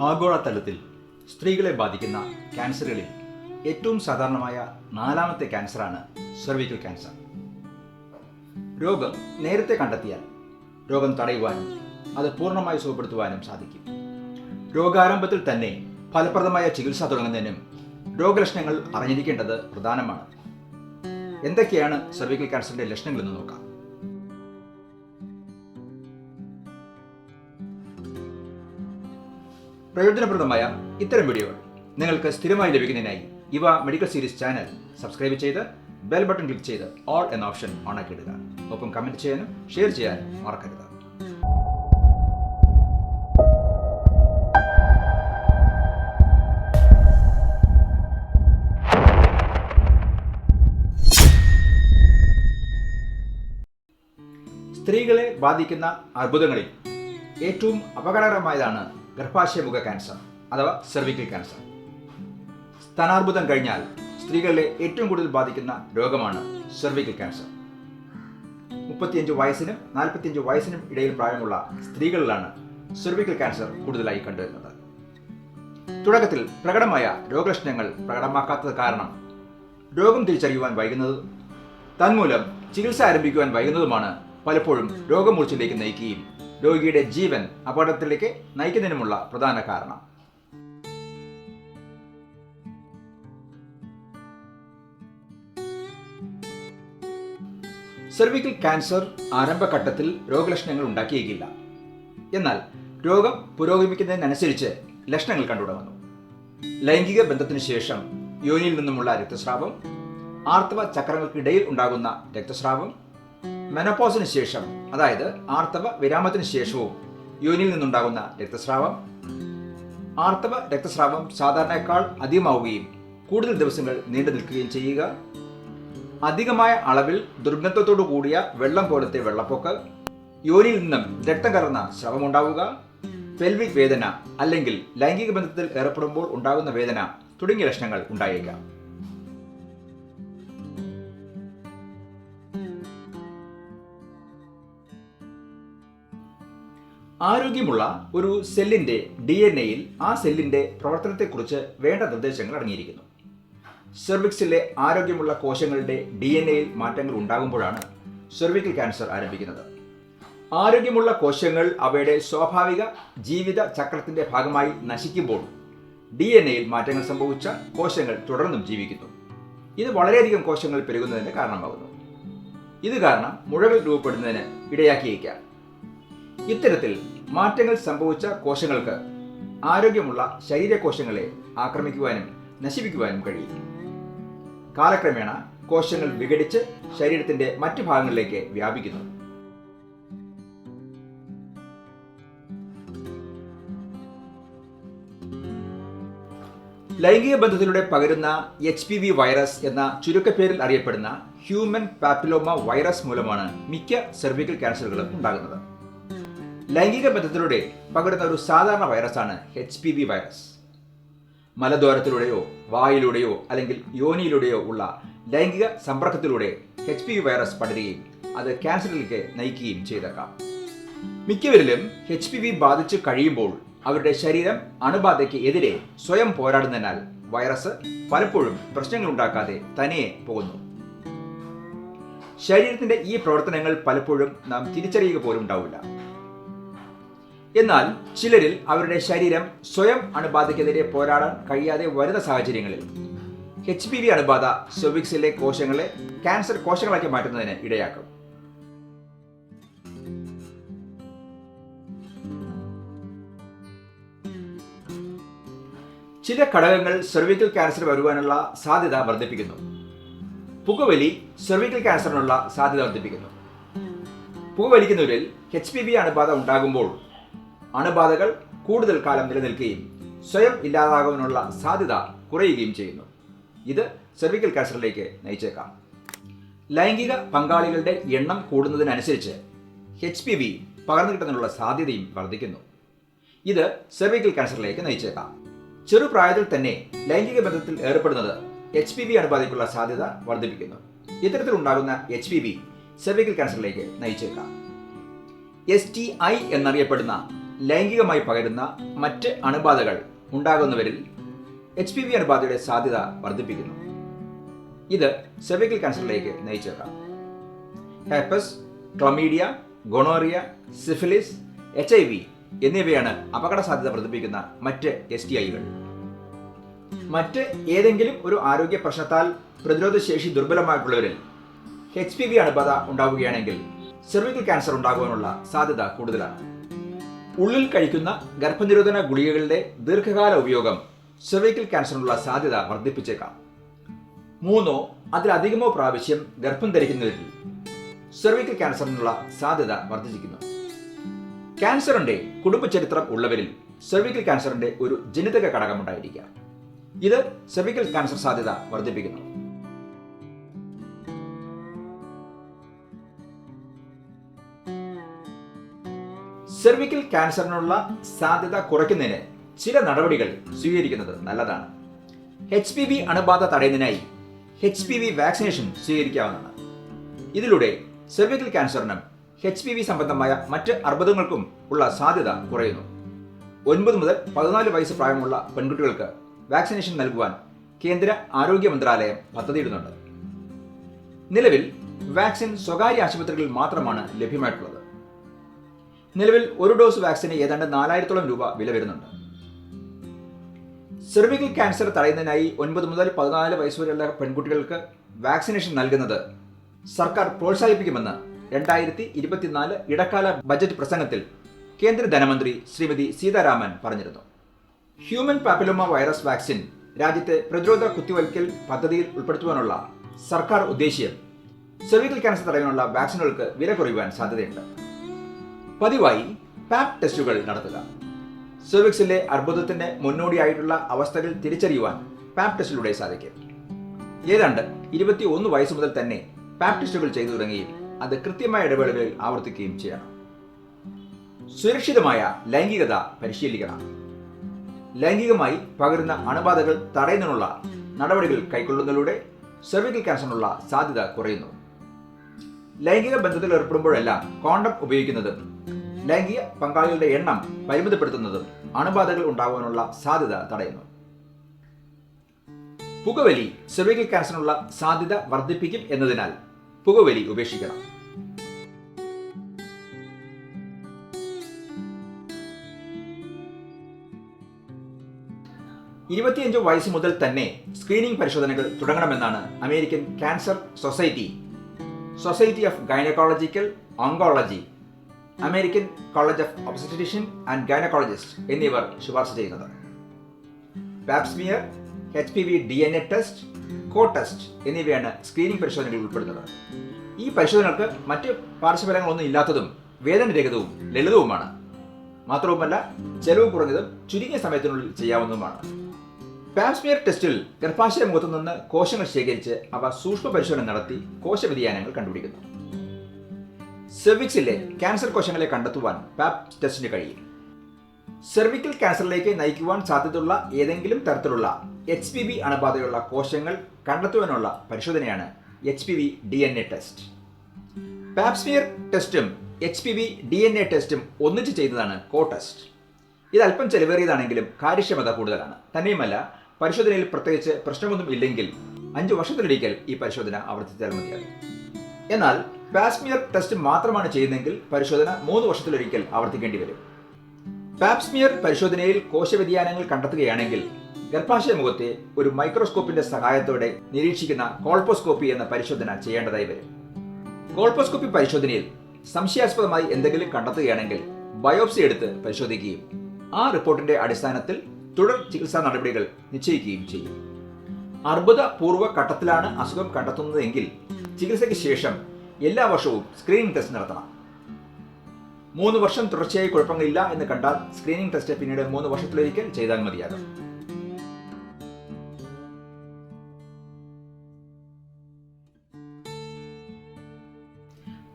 ആഗോളതലത്തിൽ സ്ത്രീകളെ ബാധിക്കുന്ന ക്യാൻസറുകളിൽ ഏറ്റവും സാധാരണമായ നാലാമത്തെ ക്യാൻസറാണ് സെർവിക്കൽ ക്യാൻസർ. രോഗം നേരത്തെ കണ്ടെത്തിയാൽ രോഗം തടയുവാനും അത് പൂർണമായി സുഖപ്പെടുത്തുവാനും സാധിക്കും. രോഗാരംഭത്തിൽ തന്നെ ഫലപ്രദമായ ചികിത്സ തുടങ്ങുന്നതിനും രോഗലക്ഷണങ്ങൾ അറിഞ്ഞിരിക്കേണ്ടത് പ്രധാനമാണ്. എന്തൊക്കെയാണ് സെർവിക്കൽ ക്യാൻസറിന്റെ ലക്ഷണങ്ങൾ എന്ന് നോക്കാം. പ്രയോജനപ്രദമായ ഇത്തരം വീഡിയോകൾ നിങ്ങൾക്ക് സ്ഥിരമായി ലഭിക്കുന്നതിനായി ഇവ മെഡിക്കൽ സീരീസ് ചാനൽ സബ്സ്ക്രൈബ് ചെയ്ത് ബെൽ ബട്ടൺ ക്ലിക്ക് ചെയ്ത് ഓൾ എന്ന ഓപ്ഷൻ ഓണാക്കി ഇടുക. ഒപ്പം കമന്റ് ചെയ്യാനും ഷെയർ ചെയ്യാനും മറക്കരുത്. സ്ത്രീകളെ ബാധിക്കുന്ന അർബുദങ്ങളിൽ ഏറ്റവും അപകടകരമായതാണ് ഗർഭാശയമുഖ ക്യാൻസർ അഥവാ സെർവിക്കൽ ക്യാൻസർ സ്ഥാനാർബുദം കഴിഞ്ഞാൽ സ്ത്രീകളിലെ ഏറ്റവും കൂടുതൽ ബാധിക്കുന്ന രോഗമാണ് സെർവിക്കൽ ക്യാൻസർ മുപ്പത്തിയഞ്ച് വയസ്സിനും നാൽപ്പത്തിയഞ്ച് വയസ്സിനും ഇടയിൽ പ്രായമുള്ള സ്ത്രീകളിലാണ് സെർവിക്കൽ ക്യാൻസർ കൂടുതലായി കണ്ടുവരുന്നത്. തുടക്കത്തിൽ പ്രകടമായ രോഗലക്ഷണങ്ങൾ പ്രകടമാക്കാത്തത് കാരണം രോഗം തിരിച്ചറിയുവാൻ വൈകുന്നത് തന്മൂലം ചികിത്സ ആരംഭിക്കുവാൻ വൈകുന്നതുമാണ് പലപ്പോഴും രോഗമൂർച്ചയിലേക്ക് നയിക്കുകയും രോഗിയുടെ ജീവൻ അപകടത്തിലേക്ക് നയിക്കുന്നതിനുമുള്ള പ്രധാന കാരണം. സെർവിക്കൽ ക്യാൻസർ ആരംഭഘട്ടത്തിൽ രോഗലക്ഷണങ്ങൾ ഉണ്ടാക്കിയേക്കില്ല. എന്നാൽ രോഗം പുരോഗമിക്കുന്നതിനനുസരിച്ച് ലക്ഷണങ്ങൾ കണ്ടുതുടങ്ങുന്നു ലൈംഗിക ബന്ധത്തിന് ശേഷം യോനിയിൽ നിന്നുമുള്ള രക്തസ്രാവം ആർത്തവ ചക്രങ്ങൾക്കിടയിൽ ഉണ്ടാകുന്ന രക്തസ്രാവം മെനോപോസിന് ശേഷം അതായത് ആർത്തവ വിരാമത്തിന് ശേഷവും യോനിയിൽ നിന്നുണ്ടാകുന്ന രക്തസ്രാവം. ആർത്തവ രക്തസ്രാവം സാധാരണയേക്കാൾ അധികമാവുകയും കൂടുതൽ ദിവസങ്ങൾ നീണ്ടു നിൽക്കുകയും ചെയ്യുക. അധികമായ അളവിൽ ദുർഗന്ധത്തോടു കൂടിയ വെള്ളം പോലത്തെ വെള്ളപ്പൊക്ക്. യോനിയിൽ നിന്നും രക്തം കലർന്ന സ്രവമുണ്ടാവുക പെൽവിക് വേദന അല്ലെങ്കിൽ ലൈംഗിക ബന്ധത്തിൽ ഏർപ്പെടുമ്പോൾ ഉണ്ടാകുന്ന വേദന തുടങ്ങിയ ലക്ഷണങ്ങൾ ഉണ്ടായേക്കാം. ആരോഗ്യമുള്ള ഒരു സെല്ലിന്റെ ഡി എൻ എയിൽ ആ സെല്ലിന്റെ പ്രവർത്തനത്തെക്കുറിച്ച് വേണ്ട നിർദ്ദേശങ്ങൾ അടങ്ങിയിരിക്കുന്നു. സെർവിക്സിലെ ആരോഗ്യമുള്ള കോശങ്ങളുടെ ഡി എൻ എയിൽ മാറ്റങ്ങൾ ഉണ്ടാകുമ്പോഴാണ് സെർവിക്കൽ ക്യാൻസർ ആരംഭിക്കുന്നത്. ആരോഗ്യമുള്ള കോശങ്ങൾ അവയുടെ സ്വാഭാവിക ജീവിത ചക്രത്തിന്റെ ഭാഗമായി നശിക്കുമ്പോൾ ഡി എൻ എയിൽ മാറ്റങ്ങൾ സംഭവിച്ച കോശങ്ങൾ തുടർന്നും ജീവിക്കുന്നു. ഇത് വളരെയധികം കോശങ്ങൾ പെരുകുന്നതിന് കാരണമാകുന്നു. ഇത് കാരണം മുഴകൾ രൂപപ്പെടുന്നതിന് ഇടയാക്കിയേക്കാം. ഇത്തരത്തിൽ മാറ്റങ്ങൾ സംഭവിച്ച കോശങ്ങൾക്ക് ആരോഗ്യമുള്ള ശരീരകോശങ്ങളെ ആക്രമിക്കുവാനും നശിപ്പിക്കുവാനും കഴിയും. കാലക്രമേണ കോശങ്ങൾ വിഘടിച്ച് ശരീരത്തിന്റെ മറ്റു ഭാഗങ്ങളിലേക്ക് വ്യാപിക്കുന്നു. ലൈംഗിക ബന്ധത്തിലൂടെ പകരുന്ന എച്ച് പി വി വൈറസ് എന്ന ചുരുക്കപ്പേരിൽ അറിയപ്പെടുന്ന ഹ്യൂമൻ പാപ്പിലോമ വൈറസ് മൂലമാണ് മിക്ക സെർവിക്കൽ ക്യാൻസറുകളും ഉണ്ടാകുന്നത്. ലൈംഗിക ബന്ധത്തിലൂടെ പകരുന്ന ഒരു സാധാരണ വൈറസാണ് എച്ച് പി വി വൈറസ് മലദ്വാരത്തിലൂടെയോ വായിലൂടെയോ അല്ലെങ്കിൽ യോനിയിലൂടെയോ ഉള്ള ലൈംഗിക സമ്പർക്കത്തിലൂടെ എച്ച് പി വി വൈറസ് പടരുകയും അത് ക്യാൻസറിലേക്ക് നയിക്കുകയും ചെയ്തേക്കാം. മിക്കവരിലും എച്ച് പി വി ബാധിച്ച് കഴിയുമ്പോൾ അവരുടെ ശരീരം അണുബാധയ്ക്ക് എതിരെ സ്വയം പോരാടുന്നതിനാൽ വൈറസ് പലപ്പോഴും പ്രശ്നങ്ങൾ ഉണ്ടാക്കാതെ തനിയെ പോകുന്നു. ശരീരത്തിന്റെ ഈ പ്രവർത്തനങ്ങൾ പലപ്പോഴും നാം തിരിച്ചറിയുക പോലും ഉണ്ടാവില്ല. എന്നാൽ ചിലരിൽ അവരുടെ ശരീരം സ്വയം അണുബാധയ്ക്കെതിരെ പോരാടാൻ കഴിയാതെ വരുന്ന സാഹചര്യങ്ങളിൽ. എച്ച് പി വി അണുബാധ സെവിക്സിലെ കോശങ്ങളെ ക്യാൻസർ കോശങ്ങളാക്കി മാറ്റുന്നതിന് ഇടയാക്കും. ചില ഘടകങ്ങൾ സെർവിക്കൽ ക്യാൻസർ വരുവാനുള്ള സാധ്യത വർദ്ധിപ്പിക്കുന്നു. പുകവലി സെർവിക്കൽ ക്യാൻസറിനുള്ള സാധ്യത വർദ്ധിപ്പിക്കുന്നു. പുകവലിക്കുന്നവരിൽ എച്ച് പി വി അണുബാധ ഉണ്ടാകുമ്പോൾ അണുബാധകൾ കൂടുതൽ കാലം നിലനിൽക്കുകയും സ്വയം ഇല്ലാതാകുവാനുള്ള സാധ്യത കുറയുകയും ചെയ്യുന്നു. ഇത് സെർവിക്കൽ ക്യാൻസറിലേക്ക് നയിച്ചേക്കാം. ലൈംഗിക പങ്കാളികളുടെ എണ്ണം കൂടുന്നതിനനുസരിച്ച് എച്ച് പി വി പകർന്നു കിട്ടുന്നതിനുള്ള സാധ്യതയും വർദ്ധിക്കുന്നു. ഇത് സെർവിക്കൽ ക്യാൻസറിലേക്ക് നയിച്ചേക്കാം. ചെറുപ്രായത്തിൽ തന്നെ ലൈംഗിക ബന്ധത്തിൽ ഏർപ്പെടുന്നത് എച്ച് പി വി അണുബാധയ്ക്കുള്ള സാധ്യത വർദ്ധിപ്പിക്കുന്നു. ഇത്തരത്തിലുണ്ടാകുന്ന എച്ച് പി വി സെർവിക്കൽ ക്യാൻസറിലേക്ക് നയിച്ചേക്കാം. എസ് ടി ഐ എന്നറിയപ്പെടുന്ന ലൈംഗികമായി പകരുന്ന മറ്റ് അണുബാധകൾ ഉണ്ടാകുന്നവരിൽ എച്ച് പി വി അണുബാധയുടെ സാധ്യത വർദ്ധിപ്പിക്കുന്നു. ഇത് സെർവിക്കൽ ക്യാൻസറിലേക്ക് നയിച്ചേക്കാം. Herpes chlamydia gonorrhoea syphilis H I V എന്നിവയാണ് അപകട സാധ്യത വർദ്ധിപ്പിക്കുന്ന മറ്റ് എസ് ടി ഐകൾ. മറ്റ് ഏതെങ്കിലും ഒരു ആരോഗ്യ പ്രശ്നത്താൽ പ്രതിരോധ ശേഷി ദുർബലമായിട്ടുള്ളവരിൽ എച്ച് പി വി അണുബാധ ഉണ്ടാവുകയാണെങ്കിൽ സെർവിക്കൽ ക്യാൻസർ ഉണ്ടാകുവാനുള്ള സാധ്യത കൂടുതലാണ്. ഉള്ളിൽ കഴിക്കുന്ന ഗർഭനിരോധന ഗുളികകളുടെ ദീർഘകാല ഉപയോഗം സെർവിക്കൽ ക്യാൻസറിനുള്ള സാധ്യത വർദ്ധിപ്പിച്ചേക്കാം. മൂന്നോ അതിലധികമോ പ്രാവശ്യം ഗർഭം ധരിക്കുന്നവരിൽ സെർവിക്കൽ ക്യാൻസറിനുള്ള സാധ്യത വർദ്ധിച്ചിരിക്കുന്നു. ക്യാൻസറിന്റെ കുടുംബ ചരിത്രം ഉള്ളവരിൽ സെർവിക്കൽ ക്യാൻസറിന്റെ ഒരു ജനിതക ഘടകം ഉണ്ടായിരിക്കാം ഇത് സെർവിക്കൽ ക്യാൻസർ സാധ്യത വർദ്ധിപ്പിക്കുന്നു. സെർവിക്കൽ ക്യാൻസറിനുള്ള സാധ്യത കുറയ്ക്കുന്നതിന് ചില നടപടികൾ സ്വീകരിക്കുന്നത് നല്ലതാണ്. എച്ച് പി വി അണുബാധ തടയുന്നതിനായി എച്ച് പി വി വാക്സിനേഷൻ സ്വീകരിക്കാവുന്നതാണ്. ഇതിലൂടെ സെർവിക്കൽ ക്യാൻസറിനും എച്ച് പി വി സംബന്ധമായ മറ്റ് അർബുദങ്ങൾക്കും ഉള്ള സാധ്യത കുറയുന്നു. ഒൻപത് മുതൽ പതിനാല് വയസ്സ് പ്രായമുള്ള പെൺകുട്ടികൾക്ക് വാക്സിനേഷൻ നൽകുവാൻ കേന്ദ്ര ആരോഗ്യ മന്ത്രാലയം പദ്ധതിയിടുന്നുണ്ട്. നിലവിൽ വാക്സിൻ സ്വകാര്യ ആശുപത്രികളിൽ മാത്രമാണ് ലഭ്യമായിട്ടുള്ളത്. നിലവിൽ ഒരു ഡോസ് വാക്സിന് ഏതാണ്ട് നാലായിരത്തോളം രൂപ വില വരുന്നുണ്ട്. സെർവിക്കൽ ക്യാൻസർ തടയുന്നതിനായി ഒൻപത് മുതൽ പതിനാല് വയസ്സുവരെയുള്ള പെൺകുട്ടികൾക്ക് വാക്സിനേഷൻ നൽകുന്നത് സർക്കാർ പ്രോത്സാഹിപ്പിക്കുമെന്ന് രണ്ടായിരത്തി ഇരുപത്തിനാല് ഇടക്കാല ബജറ്റ് പ്രസംഗത്തിൽ കേന്ദ്ര ധനമന്ത്രി ശ്രീമതി സീതാരാമൻ പറഞ്ഞിരുന്നു. ഹ്യൂമൻ പാപ്പിലോമ വൈറസ് വാക്സിൻ രാജ്യത്തെ പ്രതിരോധ കുത്തിവയ്ക്കൽ പദ്ധതിയിൽ ഉൾപ്പെടുത്തുവാനുള്ള സർക്കാർ ഉദ്ദേശ്യം സെർവിക്കൽ ക്യാൻസർ തടയാനുള്ള വാക്സിനുകൾക്ക് വില കുറയുവാൻ സാധ്യതയുണ്ട്. പതിവായി പാപ് ടെസ്റ്റുകൾ നടത്തുക. സെർവിക്സിലെ അർബുദത്തിന്റെ മുന്നോടിയായിട്ടുള്ള അവസ്ഥകൾ തിരിച്ചറിയുവാൻ പാപ് ടെസ്റ്റിലൂടെ സാധിക്കും. ഏതാണ്ട് ഇരുപത്തി ഒന്ന് വയസ്സ് മുതൽ തന്നെ പാപ് ടെസ്റ്റുകൾ ചെയ്തു തുടങ്ങുകയും അത് കൃത്യമായ ഇടവേളകളിൽ ആവർത്തിക്കുകയും ചെയ്യണം. സുരക്ഷിതമായ ലൈംഗികത പരിശീലിക്കണം. ലൈംഗികമായി പകരുന്ന അണുബാധകൾ തടയുന്നതിനുള്ള നടപടികൾ കൈക്കൊള്ളുന്നതിലൂടെ സെർവിക്കൽ ക്യാൻസറിനുള്ള സാധ്യത കുറയുന്നു. ലൈംഗിക ബന്ധത്തിൽ ഏർപ്പെടുമ്പോഴെല്ലാം കോണ്ടം ഉപയോഗിക്കുന്നതും ലൈംഗിക പങ്കാളികളുടെ എണ്ണം പരിമിതപ്പെടുത്തുന്നതും അണുബാധകൾ ഉണ്ടാകാനുള്ള സാധ്യത തടയുന്നു. പുകവലി സെർവിക്കൽ ക്യാൻസറിനുള്ള സാധ്യത വർദ്ധിപ്പിക്കും എന്നതിനാൽ പുകവലി ഉപേക്ഷിക്കണം. ഇരുപത്തിയഞ്ച് വയസ്സ് മുതൽ തന്നെ സ്ക്രീനിംഗ് പരിശോധനകൾ തുടങ്ങണമെന്നാണ് American Cancer Society Society of Gynecological Oncology American College of Obstetrician and Gynecologist എന്നിവർ ശുപാർശ ചെയ്യുന്നത്. Pap smear H P V D N A test co test എന്നിവയാണ് സ്ക്രീനിംഗ് പരിശോധനകളിൽ ഉൾപ്പെടുന്നത്. ഈ പരിശോധനകൾക്ക് മറ്റ് പാർശ്വഫലങ്ങളൊന്നും ഇല്ലാത്തതും വേദനരഹിതവും ലളിതവുമാണ്. മാത്രവുമല്ല ചെലവ് കുറഞ്ഞതും ചുരുങ്ങിയ സമയത്തിനുള്ളിൽ ചെയ്യാവുന്നതുമാണ്. പാപ്സ്മിയർ ടെസ്റ്റിൽ ഗർഭാശയ മുഖത്തു നിന്ന് കോശങ്ങൾ ശേഖരിച്ച് അവ സൂക്ഷ്മ പരിശോധന നടത്തി കോശ വ്യതിയാനങ്ങൾ കണ്ടുപിടിക്കുന്നു. സെർവിക്സിലെ ക്യാൻസർ കോശങ്ങളെ കണ്ടെത്തുവാൻ പാപ് ടെസ്റ്റിന് കഴിയും. സെർവിക്കൽ ക്യാൻസറിലേക്ക് നയിക്കുവാൻ സാധ്യതയുള്ള ഏതെങ്കിലും തരത്തിലുള്ള എച്ച് പി വി അണുബാധയുള്ള കോശങ്ങൾ കണ്ടെത്തുവാനുള്ള പരിശോധനയാണ് H P V D N A test Pap smear ടെസ്റ്റും H P V D N A ടെസ്റ്റും ഒന്നിച്ച് ചെയ്തതാണ് കോ ടെസ്റ്റ് ഇത് അല്പം ചെലവേറിയതാണെങ്കിലും കാര്യക്ഷമത കൂടുതലാണ്. തന്നെയുമല്ല പരിശോധനയിൽ പ്രത്യേകിച്ച് പ്രശ്നമൊന്നും ഇല്ലെങ്കിൽ അഞ്ച് വർഷത്തിലൊരിക്കൽ ഈ പരിശോധന ആവർത്തിച്ചാൽ മതിയാകും. എന്നാൽ പാസ്മിയർ ടെസ്റ്റ് മാത്രമാണ് ചെയ്യുന്നതെങ്കിൽ പരിശോധന മൂന്ന് വർഷത്തിലൊരിക്കൽ ആവർത്തിക്കേണ്ടി വരും. പാപ്സ്മിയർ പരിശോധനയിൽ കോശവ്യതിയാനങ്ങൾ കണ്ടെത്തുകയാണെങ്കിൽ ഗർഭാശയ മുഖത്തെ ഒരു മൈക്രോസ്കോപ്പിന്റെ സഹായത്തോടെ നിരീക്ഷിക്കുന്ന കോൾപോസ്കോപ്പി എന്ന പരിശോധന ചെയ്യേണ്ടതായി വരും. കോൾപോസ്കോപ്പി പരിശോധനയിൽ സംശയാസ്പദമായി എന്തെങ്കിലും കണ്ടെത്തുകയാണെങ്കിൽ ബയോപ്സി എടുത്ത് പരിശോധിക്കുകയും ആ റിപ്പോർട്ടിന്റെ അടിസ്ഥാനത്തിൽ തുടർ ചികിത്സാ നടപടികൾ നിശ്ചയിക്കുകയും ചെയ്യും. അർബുദ പൂർവ ഘട്ടത്തിലാണ് അസുഖം കണ്ടെത്തുന്നതെങ്കിൽ ചികിത്സയ്ക്ക് ശേഷം എല്ലാ വർഷവും സ്ക്രീനിംഗ് ടെസ്റ്റ് നടത്തണം. മൂന്ന് വർഷം തുടർച്ചയായി കുഴപ്പങ്ങളില്ല എന്ന് കണ്ടാൽ സ്ക്രീനിംഗ് ടെസ്റ്റ് പിന്നീട് മൂന്ന് വർഷത്തിലൊരിക്കൽ ചെയ്താൽ മതിയാകും.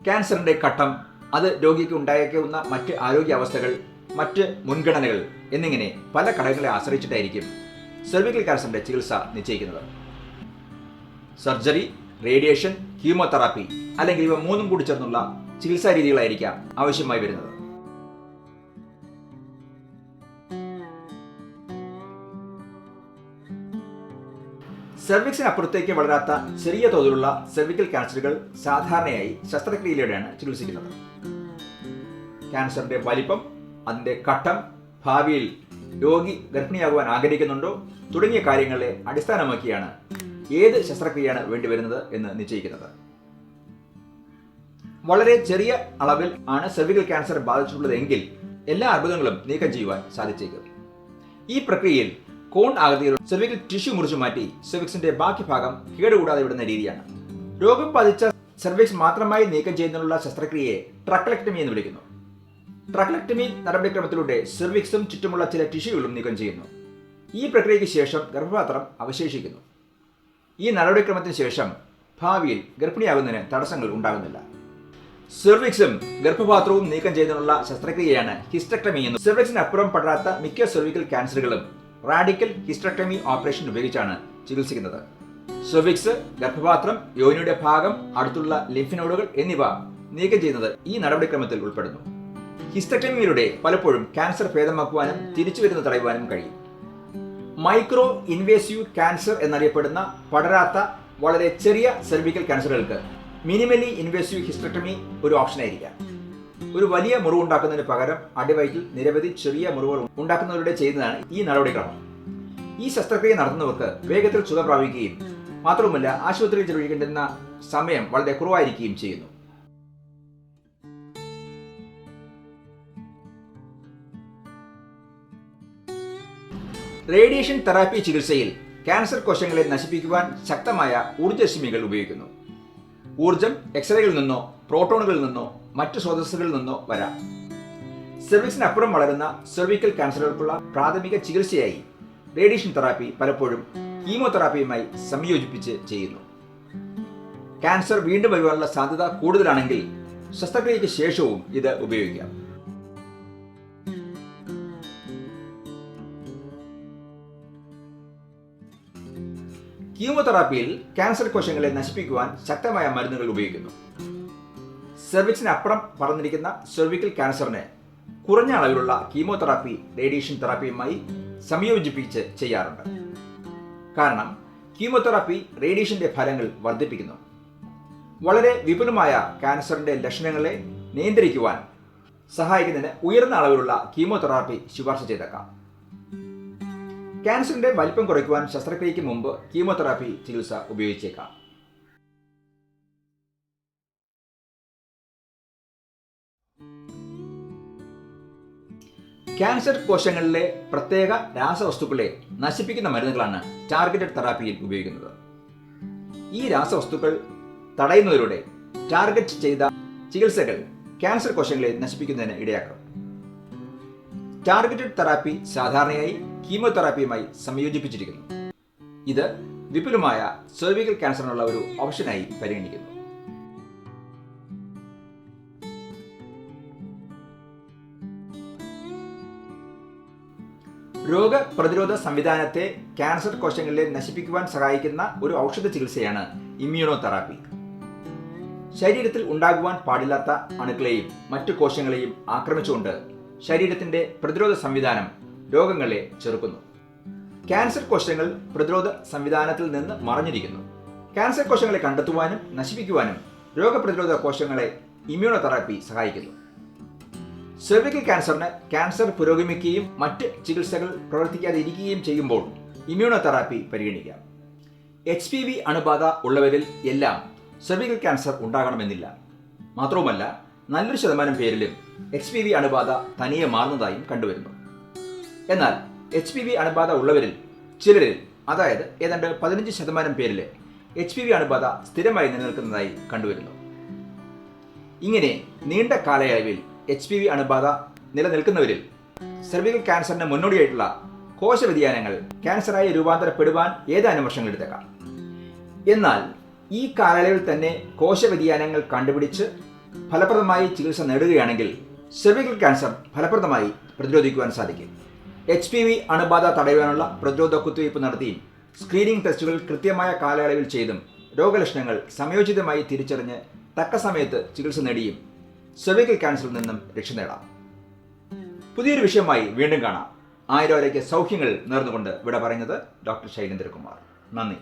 ക്യാൻസറിന്റെ ഘട്ടം അത് രോഗിക്ക് ഉണ്ടായേക്കാവുന്ന മറ്റ് ആരോഗ്യാവസ്ഥകൾ മറ്റ് മുൻഗണനകൾ എന്നിങ്ങനെ പല ഘടകങ്ങളെ ആശ്രയിച്ചിട്ടായിരിക്കും സെർവിക്കൽ ക്യാൻസറിന്റെ ചികിത്സ നിശ്ചയിക്കുന്നത്. സർജറി റേഡിയേഷൻ കീമോതെറാപ്പി അല്ലെങ്കിൽ ഇവ മൂന്നും കൂടി ചേർന്നുള്ള ചികിത്സാ രീതികളായിരിക്കാം ആവശ്യമായി വരുന്നത്. സെർവിക്സിനപ്പുറത്തേക്ക് വളരാത്ത ചെറിയ തോതിലുള്ള സെർവിക്കൽ ക്യാൻസറുകൾ സാധാരണയായി ശസ്ത്രക്രിയയിലൂടെയാണ് ചികിത്സിക്കുന്നത്. ക്യാൻസറിന്റെ വലിപ്പം അതിന്റെ ഘട്ടം ഭാവിയിൽ രോഗി ഗർഭിണിയാകുവാൻ ആഗ്രഹിക്കുന്നുണ്ടോ തുടങ്ങിയ കാര്യങ്ങളെ അടിസ്ഥാനമാക്കിയാണ് ഏത് ശസ്ത്രക്രിയയാണ് വേണ്ടിവരുന്നത് എന്ന് നിശ്ചയിക്കുന്നത്? വളരെ ചെറിയ അളവിൽ ആണ് സെർവിക്കൽ ക്യാൻസർ ബാധിച്ചിട്ടുള്ളതെങ്കിൽ എല്ലാ അർബുദങ്ങളും നീക്കം ചെയ്യുവാൻ സാധിച്ചേക്കും. ഈ പ്രക്രിയയിൽ കോൺ ആകൃതിയിലുള്ള സെർവിക്കൽ ടിഷ്യൂ മുറിച്ചു മാറ്റി സെർവിക്സിന്റെ ബാക്കി ഭാഗം കേടുകൂടാതെ വിടുന്ന രീതിയാണ്. രോഗം ബാധിച്ച സെർവിക്സ് മാത്രമായി നീക്കം ചെയ്യുന്നതിനുള്ള ശസ്ത്രക്രിയയെ ട്രക്ലക്ടമി എന്ന് വിളിക്കുന്നു. ട്രക്ലക്ടമി നടപടിക്രമത്തിലൂടെ സെർവിക്സും ചുറ്റുമുള്ള ചില ടിഷ്യൂകളും നീക്കം ചെയ്യുന്നു. ഈ പ്രക്രിയയ്ക്ക് ശേഷം ഗർഭപാത്രം അവശേഷിക്കുന്നു. ഈ നടപടിക്രമത്തിന് ശേഷം ഭാവിയിൽ ഗർഭിണിയാകുന്നതിന് തടസ്സങ്ങൾ ഉണ്ടാകുന്നില്ല. സെർവിക്സും ഗർഭപാത്രവും നീക്കം ചെയ്തതിനുള്ള ശസ്ത്രക്രിയയാണ് ഹിസ്റ്റക്ടമി എന്ന് സെർവിക്സിന് അപ്പുറം പടരാത്ത മിക്ക സെർവിക്കൽ ക്യാൻസറുകളും റാഡിക്കൽ ഹിസ്റ്റക്ടമി ഓപ്പറേഷൻ ഉപയോഗിച്ചാണ് ചികിത്സിക്കുന്നത്. സെർവിക്സ് ഗർഭപാത്രം യോനിയുടെ ഭാഗം അടുത്തുള്ള ലിംഫിനോഡുകൾ എന്നിവ നീക്കം ചെയ്യുന്നത് ഈ നടപടിക്രമത്തിൽ ഉൾപ്പെടുന്നു. ഹിസ്റ്റക്ടമിയിലൂടെ പലപ്പോഴും ക്യാൻസർ ഭേദമാക്കുവാനും തിരിച്ചു വരുന്നത് തടയുവാനും കഴിയും. മൈക്രോ ഇൻവേസീവ് ക്യാൻസർ എന്നറിയപ്പെടുന്ന പടരാത്ത വളരെ ചെറിയ സെർവിക്കൽ ക്യാൻസറുകൾക്ക് മിനിമലി ഇൻവേസീവ് ഹിസ്റ്റക്ടമി ഒരു ഓപ്ഷനായിരിക്കാം. ഒരു വലിയ മുറിവ് ഉണ്ടാക്കുന്നതിന് പകരം അടിവയറ്റിൽ നിരവധി ചെറിയ മുറിവുകൾ ഉണ്ടാക്കുന്നവരുടെ ചെയ്യുന്നതാണ് ഈ നടപടിക്രമം. ഈ ശസ്ത്രക്രിയ നടത്തുന്നവർക്ക് വേഗത്തിൽ സുഖം പ്രാപിക്കുകയും മാത്രവുമല്ല ആശുപത്രിയിൽ ചെലവഴിക്കേണ്ടുന്ന സമയം വളരെ കുറവായിരിക്കുകയും ചെയ്യുന്നു. റേഡിയേഷൻ തെറാപ്പി ചികിത്സയിൽ ക്യാൻസർ കോശങ്ങളെ നശിപ്പിക്കുവാൻ ശക്തമായ ഊർജരശ്മികൾ ഉപയോഗിക്കുന്നു. ഊർജം എക്സ്റേകളിൽ നിന്നോ പ്രോട്ടോണുകളിൽ നിന്നോ മറ്റ് സ്രോതസ്സുകളിൽ നിന്നോ വരാം. സെർവിക്സിനപ്പുറം വളരുന്ന സെർവിക്കൽ ക്യാൻസറുകൾക്കുള്ള പ്രാഥമിക ചികിത്സയായി റേഡിയേഷൻ തെറാപ്പി പലപ്പോഴും കീമോതെറാപ്പിയുമായി സംയോജിപ്പിച്ച് ചെയ്യുന്നു. ക്യാൻസർ വീണ്ടും വരുവാനുള്ള സാധ്യത കൂടുതലാണെങ്കിൽ ശസ്ത്രക്രിയയ്ക്ക് ശേഷവും ഇത് ഉപയോഗിക്കാം. കീമോതെറാപ്പിയിൽ ക്യാൻസർ കോശങ്ങളെ നശിപ്പിക്കുവാൻ ശക്തമായ മരുന്നുകൾ ഉപയോഗിക്കുന്നു. സെർവിക്സിന് അപ്പുറം പറഞ്ഞിരിക്കുന്ന സെർവിക്കൽ ക്യാൻസറിന് കുറഞ്ഞ അളവിലുള്ള കീമോതെറാപ്പി റേഡിയേഷൻ തെറാപ്പിയുമായി സംയോജിപ്പിച്ച് ചെയ്യാറുണ്ട്. കാരണം കീമോതെറാപ്പി റേഡിയേഷന്റെ ഫലങ്ങൾ വർദ്ധിപ്പിക്കുന്നു. വളരെ വിപുലമായ ക്യാൻസറിന്റെ ലക്ഷണങ്ങളെ നിയന്ത്രിക്കുവാൻ സഹായിക്കുന്നതിന് ഉയർന്ന അളവിലുള്ള കീമോതെറാപ്പി ശുപാർശ ചെയ്തേക്കാം. ക്യാൻസറിന്റെ വലിപ്പം കുറയ്ക്കുവാൻ ശസ്ത്രക്രിയയ്ക്ക് മുമ്പ് കീമോതെറാപ്പി ചികിത്സ ഉപയോഗിച്ചേക്കാം. ക്യാൻസർ കോശങ്ങളിലെ പ്രത്യേക രാസവസ്തുക്കളെ നശിപ്പിക്കുന്ന മരുന്നുകളാണ് ടാർഗറ്റഡ് തെറാപ്പിയിൽ ഉപയോഗിക്കുന്നത്. ഈ രാസവസ്തുക്കൾ തടയുന്നതിലൂടെ ടാർഗറ്റ് ചെയ്ത ചികിത്സകൾ ക്യാൻസർ കോശങ്ങളെ നശിപ്പിക്കുന്നതിന് ഇടയാക്കും. ടാർഗറ്റഡ് തെറാപ്പി സാധാരണയായി കീമോതെറാപ്പിയുമായി സംയോജിപ്പിച്ചിരിക്കുന്നു. ഇത് വിപുലമായ സെർവിക്കൽ ക്യാൻസറിനുള്ള ഒരു ഓപ്ഷനായി പരിഗണിക്കുന്നു. രോഗപ്രതിരോധ സംവിധാനത്തെ ക്യാൻസർ കോശങ്ങളെ നശിപ്പിക്കുവാൻ സഹായിക്കുന്ന ഒരു ഔഷധ ചികിത്സയാണ് ഇമ്മ്യൂണോ തെറാപ്പി ശരീരത്തിൽ ഉണ്ടാകുവാൻ പാടില്ലാത്ത അണുക്കളെയും മറ്റു കോശങ്ങളെയും ആക്രമിച്ചുകൊണ്ട് ശരീരത്തിന്റെ പ്രതിരോധ സംവിധാനം രോഗങ്ങളെ ചെറുക്കുന്നു. ക്യാൻസർ കോശങ്ങൾ പ്രതിരോധ സംവിധാനത്തിൽ നിന്ന് മറഞ്ഞിരിക്കുന്നു. ക്യാൻസർ കോശങ്ങളെ കണ്ടെത്തുവാനും നശിപ്പിക്കുവാനും രോഗപ്രതിരോധ കോശങ്ങളെ ഇമ്മ്യൂണോ തെറാപ്പി സഹായിക്കുന്നു. സെർവിക്കൽ ക്യാൻസറിന് ക്യാൻസർ പുരോഗമിക്കുകയും മറ്റ് ചികിത്സകൾ പ്രവർത്തിക്കാതെ ഇരിക്കുകയും ചെയ്യുമ്പോൾ ഇമ്മ്യൂണോ തെറാപ്പി പരിഗണിക്കാം. എച്ച് പി വി അണുബാധ ഉള്ളവരിൽ എല്ലാം സെർവിക്കൽ ക്യാൻസർ ഉണ്ടാകണമെന്നില്ല. മാത്രവുമല്ല നല്ലൊരു ശതമാനം പേരിലും എച്ച് പി വി അണുബാധ തനിയെ മാറുന്നതായും കണ്ടുവരുന്നു. എന്നാൽ എച്ച് പി വി അണുബാധ ഉള്ളവരിൽ ചിലരിൽ അതായത് ഏതാണ്ട് പതിനഞ്ച് ശതമാനം പേരിൽ എച്ച് പി വി അണുബാധ സ്ഥിരമായി നിലനിൽക്കുന്നതായി കണ്ടുവരുന്നു. ഇങ്ങനെ നീണ്ട കാലയളവിൽ എച്ച് പി വി അണുബാധ നിലനിൽക്കുന്നവരിൽ സെർവിക്കൽ ക്യാൻസറിന് മുന്നോടിയായിട്ടുള്ള കോശ വ്യതിയാനങ്ങൾ ക്യാൻസറായി രൂപാന്തരപ്പെടുവാൻ ഏതാനും വർഷങ്ങൾ എടുത്തേക്കാം. എന്നാൽ ഈ കാലയളവിൽ തന്നെ കോശ വ്യതിയാനങ്ങൾ കണ്ടുപിടിച്ച് ഫലപ്രദമായി ചികിത്സ നേടുകയാണെങ്കിൽ സെർവിക്കൽ ക്യാൻസർ ഫലപ്രദമായി പ്രതിരോധിക്കുവാൻ സാധിക്കും. എച്ച് പി വി അണുബാധ തടയുവാനുള്ള പ്രതിരോധ കുത്തിവയ്പ് നടത്തിയും സ്ക്രീനിംഗ് ടെസ്റ്റുകൾ കൃത്യമായ കാലയളവിൽ ചെയ്തും രോഗലക്ഷണങ്ങൾ സംയോജിതമായി തിരിച്ചറിഞ്ഞ് തക്ക സമയത്ത് ചികിത്സ നേടിയും സെർവിക്കൽ ക്യാൻസറിൽ നിന്നും രക്ഷ നേടാം. പുതിയൊരു വിഷയമായി വീണ്ടും കാണാം. ആയിരം സൗഖ്യങ്ങൾ നേർന്നുകൊണ്ട് ഇവിടെ പറയുന്നത് ഡോക്ടർ ശൈലേന്ദ്രകുമാർ. നന്ദി.